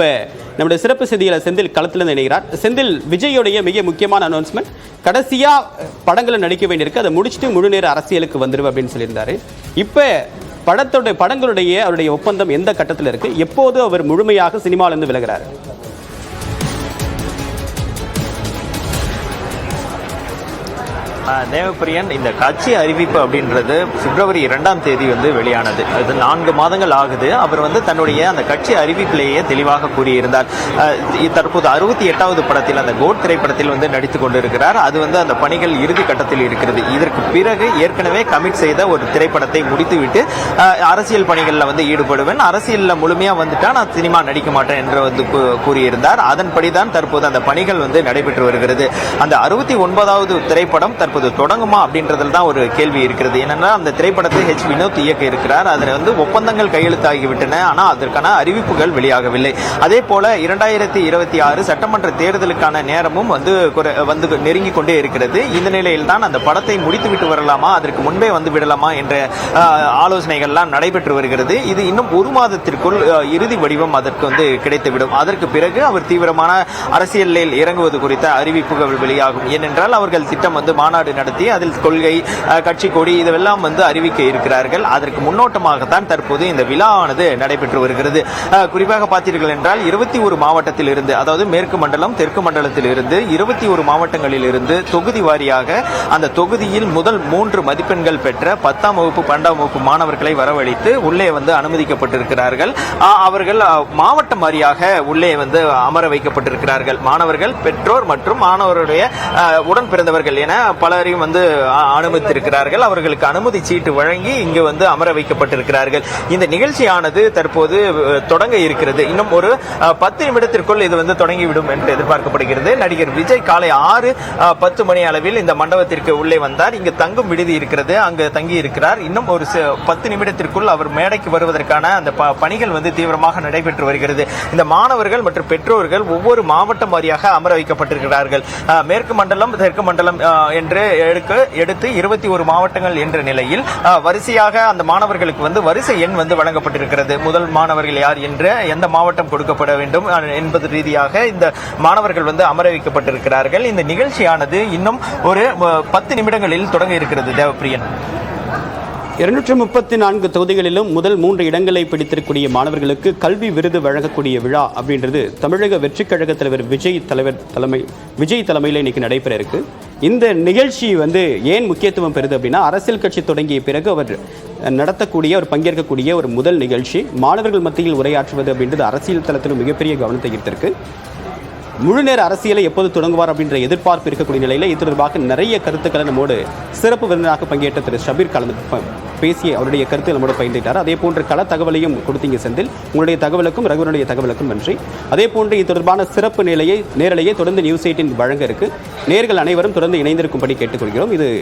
இப்போ நம்முடைய சிறப்பு செய்தியாளர் செந்தில் களத்தில் நினைக்கிறார் செந்தில் விஜயோடைய மிக முக்கியமான அனௌன்ஸ்மெண்ட் கடைசியா படங்களை நடிக்க வேண்டியிருக்கு. அதை முடிச்சுட்டு முழு நேர அரசியலுக்கு வந்துடும் அப்படின்னு சொல்லியிருந்தாரு. இப்போ படத்தோட படங்களுடைய அவருடைய ஒப்பந்தம் எந்த கட்டத்தில் இருக்கு? எப்போது அவர் முழுமையாக சினிமாவிலிருந்து விலகிறார்? தேவப்பிரியன் இந்த கட்சி அறிவிப்பு அப்படின்றது பிப்ரவரி இரண்டாம் தேதி வந்து வெளியானது. அது நான்கு மாதங்கள் ஆகுது. அவர் வந்து தன்னுடைய அந்த கட்சி அறிவிப்பிலேயே தெளிவாக கூறியிருந்தார். தற்போது அறுபத்தி எட்டாவது படத்தில் அந்த கோட் திரைப்படத்தில் வந்து நடித்து கொண்டிருக்கிறார். அது வந்து அந்த பணிகள் இறுதி கட்டத்தில் இருக்கிறது. இதற்கு பிறகு ஏற்கனவே கமிட் செய்த ஒரு திரைப்படத்தை முடித்துவிட்டு அரசியல் பணிகளில் வந்து ஈடுபடுவேன். அரசியலில் முழுமையாக வந்துட்டா நான் சினிமா நடிக்க மாட்டேன் என்று வந்து கூறியிருந்தார். கூறியிருந்தார் அதன்படிதான் தற்போது அந்த பணிகள் வந்து நடைபெற்று வருகிறது. அந்த அறுபத்தி ஒன்பதாவது திரைப்படம் தற்போது தொடங்குமா அப்படின்றதுல தான் ஒரு கேள்வி இருக்கிறது. என்னன்னா அந்த திரைப்படத்தை ஹெச் வினோத் இயக்க இருக்கிறார். அதில் வந்து ஒப்பந்தங்கள் கையெழுத்தாகிவிட்டன. ஆனால் அதற்கான அறிவிப்புகள் வெளியாகவில்லை. அதே போல இரண்டாயிரத்தி இருபத்தி ஆறு சட்டமன்ற தேர்தலுக்கான நேரமும் வந்து குறை- வந்து நெருங்கி கொண்டே இருக்கிறது. இந்த நிலையில் தான் அந்த படத்தை முடித்துவிட்டு வரலாமா அதற்கு முன்பே வந்து விடலாமா என்ற ஆலோசனைகள்லாம் நடைபெற்று வருகிறது. இது இன்னும் ஒரு மாதத்திற்குள் இறுதி வடிவம் அதற்கு வந்து கிடைத்துவிடும். அதற்கு பிறகு அவர் தீவிரமான அரசியலில் இறங்குவது குறித்த அறிவிப்புகள் வெளியாகும். ஏனென்றால் அவர்கள் திட்டம் வந்து மாநாடு நடத்தி அதில் கொள்கை கட்சி கொடி இதுவெல்லாம் வந்து அறிவிக்க இருக்கிறார்கள். அதற்கு முன்னோட்டமாகத்தான் தற்போது இந்த விழாவானது நடைபெற்று வருகிறது. குறிப்பாக பார்த்தீர்கள் என்றால் இருபத்தி ஒரு மாவட்டத்தில் இருந்து அதாவது மேற்கு மண்டலம் தெற்கு மண்டலத்தில் இருந்து இருபத்தி ஒரு மாவட்டங்களில் இருந்து தொகுதி வாரியாக அந்த தொகுதியில் முதல் மூன்று மதிப்பெண்கள் பெற்ற பத்தாம் வகுப்பு பன்னெண்டாம் வகுப்பு மாணவர்களை வரவழைத்து உள்ளே வந்து அனுமதிக்கப்பட்டிருக்கிறார்கள். அவர்கள் மாவட்டம் வாரியாக உள்ளே வந்து அமர வைக்கப்பட்டிருக்கிறார்கள். மாணவர்கள் பெற்றோர் மற்றும் மாணவருடைய உடன் பிறந்தவர்கள் என பல பலரையும் வந்து அனுமதித்திருக்கிறார்கள். அவர்களுக்கு அனுமதி சீட்டு வழங்கி இங்கு வந்து அமர வைக்கப்பட்டிருக்கிறார்கள். இந்த நிகழ்ச்சியானது தற்போது தொடங்க இருக்கிறது. இன்னும் ஒரு பத்து நிமிடத்திற்குள் இது வந்து தொடங்கிவிடும் என்று எதிர்பார்க்கப்படுகிறது. நடிகர் விஜய் காலை ஆறு பத்து மணி அளவில் இந்த மண்டபத்திற்கு உள்ளே வந்தார். இங்கு தங்கும் விடுதி இருக்கிறது. அங்கு தங்கி இருக்கிறார். இன்னும் ஒரு பத்து நிமிடத்திற்குள் அவர் மேடைக்கு வருவதற்கான அந்த ப- பணிகள் வந்து தீவிரமாக நடைபெற்று வருகிறது. இந்த மாணவர்கள் மற்றும் பெற்றோர்கள் ஒவ்வொரு மாவட்டம் வாரியாக அமர வைக்கப்பட்டிருக்கிறார்கள். மேற்கு மண்டலம் தெற்கு மண்டலம் என்று எடுக்க எடுத்து இருபத்தி ஒரு மாவட்டங்கள் என்ற நிலையில் வரிசையாக அந்த மாணவர்களுக்கு வந்து வரிசை எண் வந்து வழங்கப்பட்டிருக்கிறது. முதல் மாணவர்கள் யார் என்று எந்த மாவட்டம் கொடுக்கப்பட வேண்டும் என்பது ரீதியாக இந்த மாணவர்கள் வந்து அமர வைக்கப்பட்டிருக்கிறார்கள் இந்த நிகழ்ச்சியானது இன்னும் ஒரு பத்து நிமிடங்களில் தொடங்க இருக்கிறது தேவப்பிரியன். இருநூற்றி முப்பத்தி நான்கு தொகுதிகளிலும் முதல் மூன்று இடங்களை பிடித்திருக்கக்கூடிய மாணவர்களுக்கு கல்வி விருது வழங்கக்கூடிய விழா அப்படின்றது தமிழக வெற்றிக் கழக தலைவர் விஜய் தலைவர் தலைமை விஜய் தலைமையில் இன்னைக்கு நடைபெற இருக்கு. இந்த நிகழ்ச்சி வந்து ஏன் முக்கியத்துவம் பெறுது அப்படின்னா அரசியல் கட்சி தொடங்கிய பிறகு அவர் நடத்தக்கூடிய ஒரு பங்கேற்கக்கூடிய ஒரு முதல் நிகழ்ச்சி. மாணவர்கள் மத்தியில் உரையாற்றுவது அப்படின்றது அரசியல் தளத்திலும் மிகப்பெரிய கவனத்தை ஈர்த்திருக்கு. முழு நேர அரசியலை எப்போது தொடங்குவார் அப்படின்ற எதிர்பார்ப்பு இருக்கக்கூடிய நிலையில் இது தொடர்பாக நிறைய கருத்துக்களை நம்மோடு சிறப்பு விருந்தினராக பங்கேற்ற திரு ஷபீர் கலந்து பேசி அவருடைய கருத்தை நம்மோட பகிர்ந்துட்டார். அதே போன்ற கள தகவலையும் கொடுத்தீங்க செந்தில் உங்களுடைய தகவலுக்கும் ரகுவனுடைய தகவலுக்கும் நன்றி. அதே போன்று இது தொடர்பான சிறப்பு நிலையை நேரலையை தொடர்ந்து நியூஸ் எயிட்டின் வழங்க இருக்கு. நேர்கள் அனைவரும் தொடர்ந்து இணைந்திருக்கும்படி கேட்டுக்கொள்கிறோம். இது